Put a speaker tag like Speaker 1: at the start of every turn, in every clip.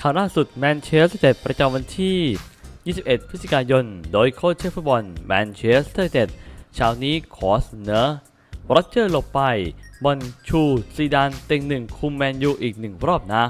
Speaker 1: ข่าวล่าสุดแมนเชสเตอร์ประจำวันที่ 21 พฤศจิกายน โดยโค้ชเชฟฟุตบอลแมนเชสเตอร์เตร์เช้านี้ขอเสนอโรเจอร์หลบไป บอลชูซีดานเต็งหนึ่งคุมแมนยูอีกหนึ่งรอบนะ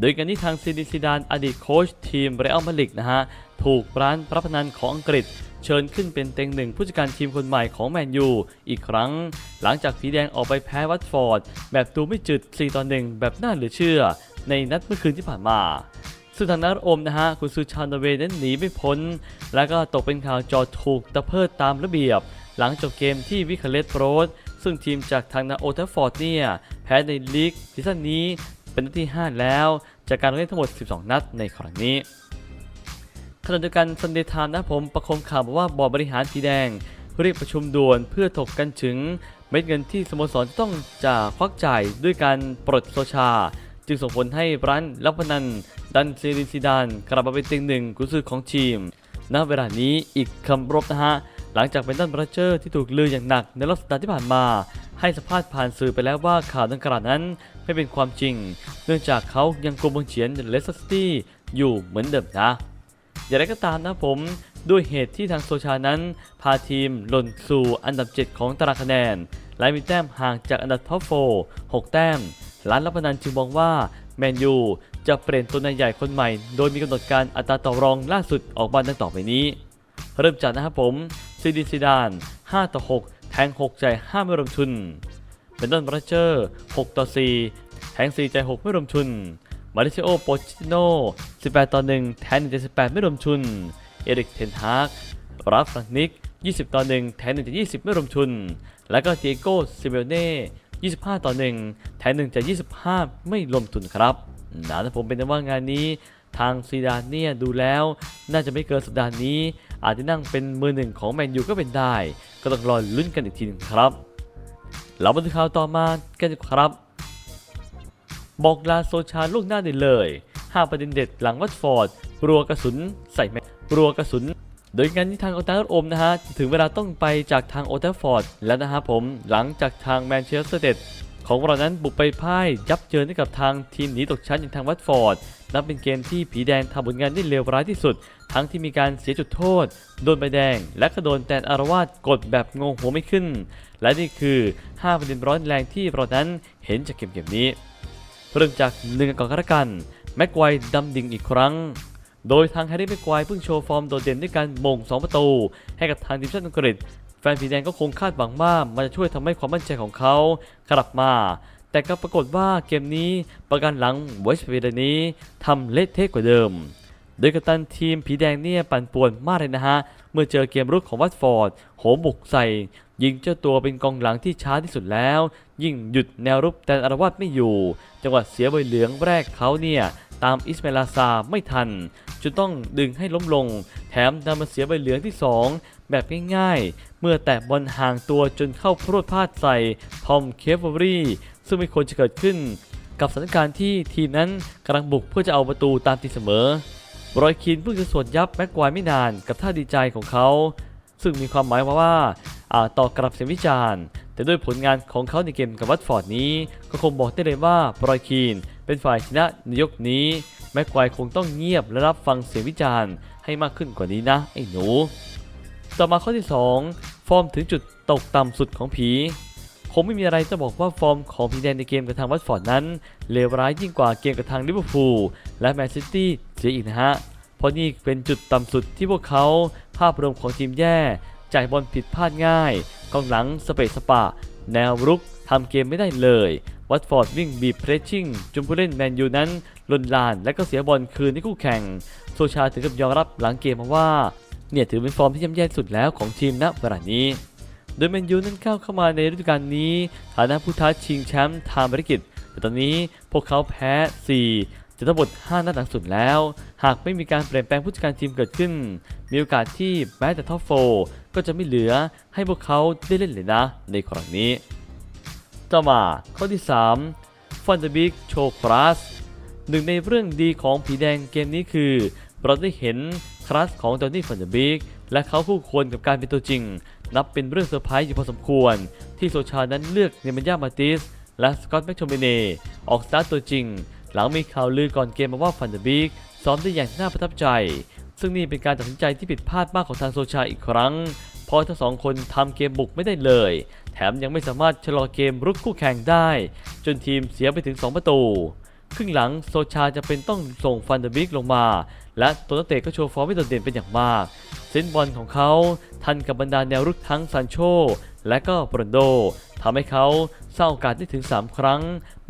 Speaker 1: โดยการที่ทางซีดินซีดานอดีตโค้ชทีมเรอัลมาดริดนะฮะ ถูกร้านพระพนันของอังกฤษ เชิญขึ้นเป็นเต็งหนึ่งผู้จัดการทีมคนใหม่ของแมนยูอีกครั้ง หลังจากผีแดงออกไปแพ้วัตฟอร์ด แบบดูไม่จุด4ต่อ1แบบน่าเหลือเชื่อ ในนัดเมื่อคืนที่ผ่านมา ซึ่งทางนักอมนะฮะคุณซูชานเวนั้นหนีไม่พ้น แล้วก็ตกเป็นข่าวจอถูกตะเพิดตามระเบียบ หลังจบเกมที่วิคาเลสโรสซึ่งทีมจากทางนาโอเทฟฟอร์ดเนี่ยแพ้ในลีกซีซั่นนี้เป็นนัดที่ 5 แล้ว จากการเล่นทั้งหมด 12 นัดในครั้งนี้ขณะเดียวกันซันเดย์ไทม์นะผมประคมข่าวบอกว่าบอร์ดบริหารสีแดง เรียกประชุมด่วนเพื่อถกกันถึงเม็ดเงินที่สโมสรจะต้องจะควักจ่ายด้วยการปลดโซชา จึงส่งผลให้ร้านรับพนัน ดันเซรินซิดานกลับมาเป็นเต็งหนึ่งกุญซือของทีม ณ เวลานี้อีกคำรบนะฮะ หลังจากเป็นต้นบรัเจอร์ที่ถูกลืออย่างหนักในรอบสัปดาห์ที่ผ่านมา ให้สัมภาษณ์ผ่านสื่อไปแล้วว่าข่าวดังกล่าวนั้นไม่เป็นความจริง เนื่องจากเขายังกลมบังเฉียนเลสเตอร์ซิตี้อยู่เหมือนเดิมนะ อย่างไรก็ตามนะผมด้วยเหตุที่ทางโซชานั้น พาทีมหล่นสู่อันดับ 7 ของตารางคะแนน และมีแต้มห่างจากอันดับท็อปโฟ6แต้ม ร้านรับพนันจึงมองว่าแมนยูจะเปลี่ยนตัวนายใหญ่คนใหม่ โดยมีกำหนดการอัตราต่อรองล่าสุดออกมาดังต่อไปนี้ เริ่มจากนะครับผมซีดินซิดาน 5 ต่อ 6 แทง 6 ใจ 5 ไม่รวมทุนเป็นต้นบรัชเจอร์ 6 ต่อ 4 แทง 4 ใจ 6 ไม่รวมทุนมาริซิโอโปชิโน18 ต่อ 1 แทน1ใจ18 ไม่รวมทุน เอริกเทนฮากราฟฟรังนิก 20 ต่อ 1 แทน1ใจ20 ไม่รวมทุน แล้วก็เจโก้ซิเบลเน่ 25 ต่อ 1 แทน1ใจ25 ไม่รวมทุนครับนะแต่ผมเป็นว่างานนี้ทางซีดานเนี่ยดูแล้วน่าจะไม่เกินสัปดาห์นี้ อาจจะนั่งเป็นมือหนึ่งของแมนยูก็เป็นได้ ก็ต้องรอลุ้นกันอีกทีหนึงครับ เรามาดูข่าวต่อมากันดีกว่าครับ บอกลาโซชาล่วงหน้าได้เลย 5 ประเด็นเด็ดหลังวัตฟอร์ด รัวกระสุนใส่แมรัวกระสุน โดยงานที่ทางโอตาร์โอมนะฮะถึงเวลาต้องไปจากทางโอเทฟฟอร์ดแล้วนะฮะผมหลังจากทางแมนเชสเตอร์เดของเรานั้นบุกไปพ่ายยับเยินให้กับทางทีมหนีตกชั้นอย่างทางวัตฟอร์ดนับเป็นเกมที่ผีแดงทำผลงานได้เลวร้ายที่สุด ทั้งที่มีการเสียจุดโทษ โดนใบแดง และก็โดนแตนอารวาสกดแบบงงหัวไม่ขึ้น และนี่คือ 5 ประเด็นร้อนแรงที่เรานั้นเห็นจากเกมเกมนี้ เริ่มจากหนึ่งก่อนกันแม็กไวดำดิ่งอีกครั้ง โดยทางแฮร์รี่แม็กไกวเพิ่งโชว์ฟอร์มโดดเด่นด้วยการมง 2 ประตู ให้กับทางทีมชาติอังกฤษ แฟนผีแดงก็คงคาดหวังว่ามันจะช่วยทำให้ความมั่นใจของเขากลับมา แต่ก็ปรากฏว่าเกมนี้ประกันหลังเวสต์เวเดนนี้ทำเละเทะกว่าเดิม โดยกัปตันทีมผีแดงเนี่ยปั่นป่วนมากเลยนะฮะ เมื่อเจอเกมรุกของวัตฟอร์ดโหมบุกใส่ ยิงเจ้าตัวเป็นกองหลังที่ช้าที่สุดแล้ว ยิ่งหยุดแนวรุกแต่อารวาสไม่อยู่ จังหวะเสียใบเหลืองแรกเขาเนี่ยตามอิสเมลาซาไม่ทัน จนต้องดึงให้ล้มลง แถมนำมาเสียใบเหลืองที่ 2 แบบง่ายๆ เมื่อแตะบอลห่างตัวจนเข้าพรวดพลาดใส่ทอมเคฟเวอรี่ซึ่งไม่ควรจะเกิดขึ้น กับสถานการณ์ที่ทีมนั้นกำลังบุกเพื่อจะเอาประตูตามตีเสมอรอยคีนเพิ่งจะสวนยับแม็กควายไม่นานกับท่าดีใจของเขา ซึ่งมีความหมายว่าว่าอาจต่อกลับเสียงวิจารณ์ แต่ด้วยผลงานของเขาในเกมกับวัตฟอร์ดนี้ ก็คงบอกได้เลยว่าบรอยคีนเป็นฝ่ายชนะในยกนี้ แม็กควายคงต้องเงียบและรับฟังเสียงวิจารณ์ให้มากขึ้นกว่านี้นะ ไอ้หนู ต่อมาข้อที่ 2 ฟอร์มถึงจุดตกต่ำสุดของผีคงไม่มีอะไรจะบอกว่าฟอร์มของพีแดนในเกมกับทางวัตฟอร์ดนั้นเลวร้ายยิ่งกว่าเกมกับทางลิเวอร์พูลและแมนซิตี้เสียอีกนะฮะ เพราะนี่เป็นจุดต่ำสุดที่พวกเขาภาพรวมของทีมแย่ จ่ายบอลผิดพลาดง่ายกองหลังสเปซสปะ แนวรุกทำเกมไม่ได้เลย วัตฟอร์ดวิ่งบีบเพรสชิ่งจนผู้เล่นแมนยูนั้นลนลานและก็เสียบอลคืนให้คู่แข่ง โซชาถึงกับยอมรับหลังเกมมาว่า เนี่ยถือเป็นฟอร์มที่ย่ำแย่สุดแล้วของทีมณเวลานี้ โดยแมนยูนั้นก้าวเข้ามาในฤดูกาลนี้ฐานะผู้ท้าชิงแชมป์ทางภารกิจ แต่ตอนนี้พวกเขาแพ้ 4 จะทั้งหมด 5 นัดหลังสุดแล้ว หากไม่มีการเปลี่ยนแปลงผู้จัดการทีมเกิดขึ้น มีโอกาสที่แม้แต่ท็อปโฟก็จะไม่เหลือให้พวกเขาได้เล่นเลยนะ ในครั้งนี้ ต่อมาข้อที่ 3ฟอนเดบิกโชคลาสหนึ่งในเรื่องดีของผีแดงเกมนี้คือ เราได้เห็นคลาสของจอห์นนี่ฟอนเดบิกและเขาคู่ควรกับการเป็นตัวจริง นับเป็นเรื่องเซอร์ไพรส์อยู่พอสมควร ที่โซชานั้นเลือกเนมันยามาติสและสกอตแมคโทมิเนออกสตาร์ตัวจริง หลังมีข่าวลือก่อนเกมมาว่าฟันเดอร์บิกซ้อมได้อย่างน่าประทับใจ ซึ่งนี่เป็นการตัดสินใจที่ผิดพลาดมากของทางโซชาอีกครั้ง ราะทั้งสองคนทำเกมบุกไม่ได้เลย แถมยังไม่สามารถชะลอเกมรุกคู่แข่งได้ จนทีมเสียไปถึง 2 ประตูครึ่งหลังโซชาจะเป็นต้องส่งฟันเดอร์บิกลงมา และตัวนักเตะก็โชว์ฟอร์มไม่โดดเด่นเป็นอย่างมากเซนบอลของเขาทันกับบรรดาแนวรุกทั้งซานโชและก็บรอนโดทำให้เขาสร้างโอกาสได้ถึง 3 ครั้ง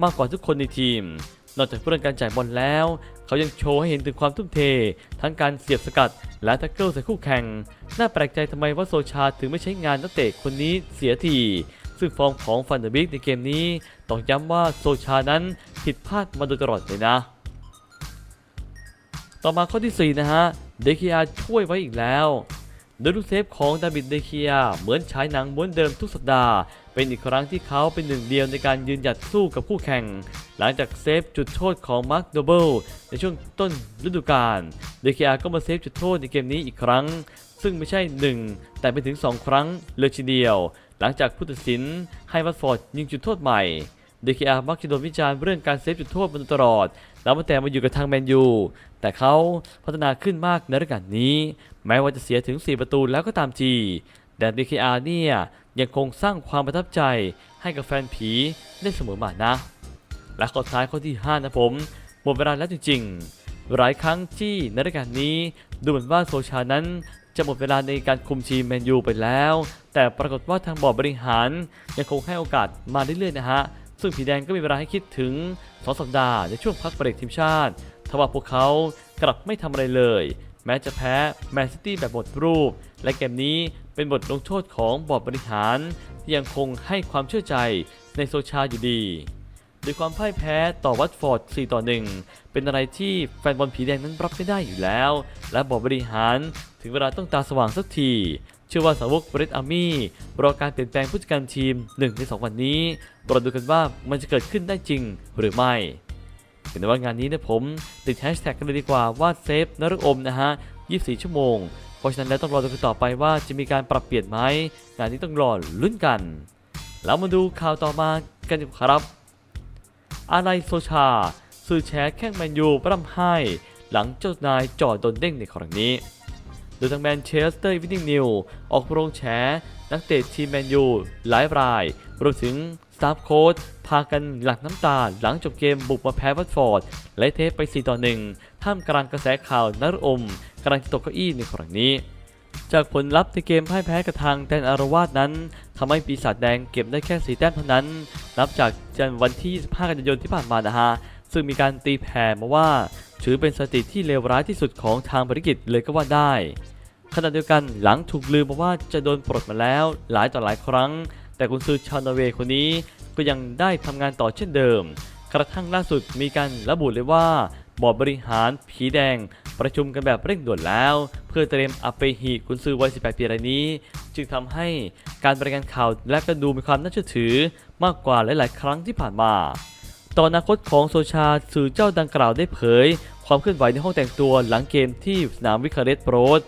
Speaker 1: มากกว่าทุกคนในทีม นอกจากเรื่องการจ่ายบอลแล้ว เขายังโชว์ให้เห็นถึงความทุ่มเท ทั้งการเสียบสกัด และท็กเกิลใส่คู่แข่ง น่าแปลกใจทำไมว่าโซชาถึงไม่ใช้งานนักเตะคนนี้เสียที ซึ่งฟอร์มของฟันเดอร์บิกในเกมนี้ต้องย้ำว่าโซชานั้นผิดพลาดมาโดยตลอดเลยนะ ต่อมาข้อที่ 4 นะฮะ เดคิอาช่วยไว้อีกแล้วโดยลูกเซฟของดาวิดเดคิอาเหมือนฉายหนังม้วนเดิมทุกสัปดาห์ เป็นอีกครั้งที่เขาเป็นหนึ่งเดียวในการยืนหยัดสู้กับคู่แข่ง หลังจากเซฟจุดโทษของมาร์คโดเบิลในช่วงต้นฤดูกาลเดคิอาก็มาเซฟจุดโทษในเกมนี้อีกครั้ง ซึ่งไม่ใช่ 1 แต่เป็นถึง 2 ครั้งเลยทีเดียว หลังจากผู้ตัดสินให้วัตฟอร์ดยิงจุดโทษใหม่เดคิอามักจะโดนวิจารณ์เรื่องการเซฟจุดโทษมาโดยตลอด แล้วมาแต่มาอยู่กับทางแมนยู แต่เขาพัฒนาขึ้นมากในฤดูกาลนี้ แม้ว่าจะเสียถึง 4 ประตูแล้วก็ตามทีแต่ DKR เนี่ยยังคงสร้างความประทับใจให้กับแฟนผีได้เสมอมานะ และข้อท้ายข้อที่ 5 นะผมหมดเวลาแล้วจริงๆ หลายครั้งที่ในรายการนี้ดูเหมือนว่าโซชานั้นจะหมดเวลาในการคุมทีมแมนยูไปแล้ว แต่ปรากฏว่าทางบอร์ดบริหารยังคงให้โอกาสมาเรื่อยๆนะฮะ ซึ่งผีแดงก็มีเวลาให้คิดถึง 2 สัปดาห์ในช่วงพักเบรกทีมชาติทว่าพวกเขากลับไม่ทำอะไรเลย แม้จะแพ้แมนซิตี้แบบหมดรูป และเกมนี้เป็นบทลงโทษของบอร์ดบริหาร ที่ยังคงให้ความเชื่อใจในโซชาอยู่ดี โดยความพ่ายแพ้ต่อวัตฟอร์ด 4 ต่อ 1 เป็นอะไรที่แฟนบอลผีแดงนั้นรับไม่ได้อยู่แล้ว และบอร์ดบริหารถึงเวลาต้องตาสว่างสักที เชื่อว่าสาวกเบรดอาร์มี่รอการเปลี่ยนแปลงผู้จัดการทีม 1 ใน 2 วันนี้รอดูกันว่ามันจะเกิดขึ้นได้จริงหรือไม่เห็นว่างานนี้นะผมติดแฮชแท็กกันเลยดีกว่าว่าเซฟนรกอมนะฮะ 24 ชั่วโมง เพราะฉะนั้นแล้วต้องรอดูกันต่อไปว่าจะมีการปรับเปลี่ยนไหมงานนี้ต้องรอลุ้นกัน แล้วมาดูข่าวต่อมากันครับ อะไรโซชาสื่อแชร์แข้งแมนยูปร่ำไห้ หลังเจ้านายจ่อโดนเด้งในครั้งนี้ โดยทางแมนเชสเตอร์วิน n ิงนิวออกโรงแฉนักเตะทีมแมนยูหลายรายรวมถึงสตาฟโค้ชพากันหลั่งน้ำตาหลังจบเกมบุกมาแพ้วัตฟอร์ดและเทปไป 4 ต่อ 1 ท่ามกลางกระแสข่าวนรอมกำลังจะตกเก้าอี้ในครั้งนี้ จากผลลัพธ์ในเกมพ่ายแพ้กับทางแดนอารวาสนั้นทำให้ปีศาจแดงเก็บได้แค่4แต้มเท่านั้น นับจากจันวันที่ 25 กันยายนที่ผ่านมานะฮะ ซึ่งมีการตีแผ่มาว่า ถือเป็นสถิติที่เลวร้ายที่สุดของทางบริกิจเลยก็ว่าได้ ขณะเดียวกันหลังถูกลืมมาว่าจะโดนปลดมาแล้วหลายต่อหลายครั้ง แต่กุนซือชาวนอร์เวย์คนนี้ก็ยังได้ทำงานต่อเช่นเดิม กระทั่งล่าสุดมีการระบุเลยว่าบอร์ดบริหารผีแดง ประชุมกันแบบเร่งด่วนแล้ว เพื่อเตรียมอัปเปหีกุนซือวัย 18 ปีรายนี้ จึงทำให้การบริการข่าวและก็ดูมีความน่าเชื่อถือมากกว่าหลาย ๆ ครั้งที่ผ่านมาต่ออนาคตของโซชาสื่อเจ้าดังกล่าวได้เผย ความเคลื่อนไหวในห้องแต่งตัวหลังเกมที่สนามวิคาเรสโปรด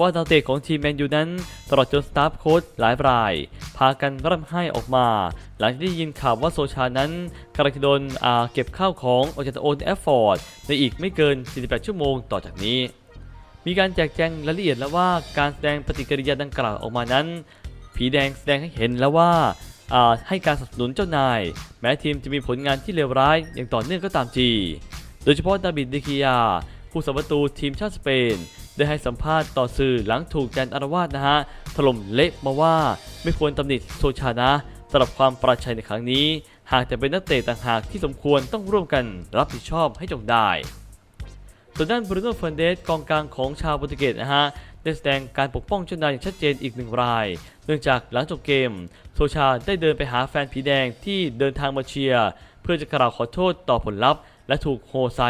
Speaker 1: ว่าดาวเตะของทีมแมนยูนั้น ตลอดจนสตาฟโค้ชหลายราย พากันร่ำไห้ออกมา หลังจากได้ยินข่าวว่าโซชานั้นกำลังจะโดนเก็บข้าวของออกจากโอนแอฟฟอร์ดในอีกไม่เกิน 48 ชั่วโมงต่อจากนี้ มีการแจกแจงรายละเอียดแล้วว่าการแสดงปฏิกิริยาดังกล่าวออกมานั้น ผีแดงแสดงให้เห็นแล้วว่าให้การสนับสนุนเจ้านาย แม้ทีมจะมีผลงานที่เลวร้ายอย่างต่อเนื่องก็ตามทีโดยเฉพาะดาบิดเดคิยา ผู้สัมประตูทีมชาติสเปน ได้ให้สัมภาษณ์ต่อสื่อหลังถูกแดนอารวาสนะฮะถล่มเละมาว่าไม่ควรตำหนิโซชานะสำหรับความประชัยในครั้งนี้ หากจะเป็นนักเตะต่างหากที่สมควรต้องร่วมกันรับผิดชอบให้จงได้ส่วนด้านบรูโน่เฟร์นเดสกองกลางของชาวโปรตุเกสนะฮะได้แสดงการปกป้องเจ้านายอย่างชัดเจนอีกหนึ่งราย เนื่องจากหลังจบเกม โซชาได้เดินไปหาแฟนผีแดงที่เดินทางมาเชียร์ เพื่อจะกล่าวขอโทษต่อผลลัพธ์ และถูกโฮไซ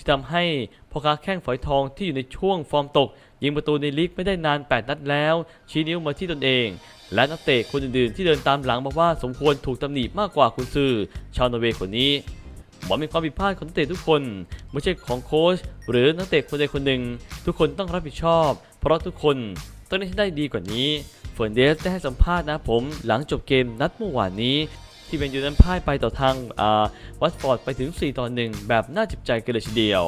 Speaker 1: ที่ทำให้พ่อค้าแข้งฝอยทองที่อยู่ในช่วงฟอร์มตก ยิงประตูในลีกไม่ได้นาน 8 นัดแล้ว ชี้นิ้วมาที่ตนเอง และนักเตะคนอื่นๆ ที่เดินตามหลังบอกว่าสมควรถูกตำหนิมากกว่าคุณซือชาวนอร์เวย์คนนี้บอกมีความผิดพลาดของนักเตะทุกคน ไม่ใช่ของโค้ชหรือนักเตะคนใดคนหนึ่ง ทุกคนต้องรับผิดชอบ เพราะทุกคนต้องเล่นให้ได้ดีกว่านี้เฟิร์นเดสได้ให้สัมภาษณ์นะผมหลังจบเกมนัดเมื่อวานนี้ ที่แมนยูนั้นพ่ายไปต่อทางอ่าวัตฟอร์ดไปถึง 4 ต่อ 1 แบบน่าจิบใจกันเลยทีเดียว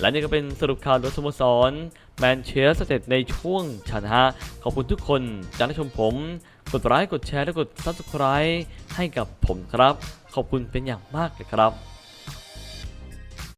Speaker 1: และนี่ก็เป็นสรุปข่าวรถสโมสรแมนเชสเตอร์ในช่วงชานะฮะขอบคุณทุกคนจากที่ชมผม กดไลค์กดแชร์และกด Subscribe ให้กับผมครับ ขอบคุณเป็นอย่างมากเลยครับ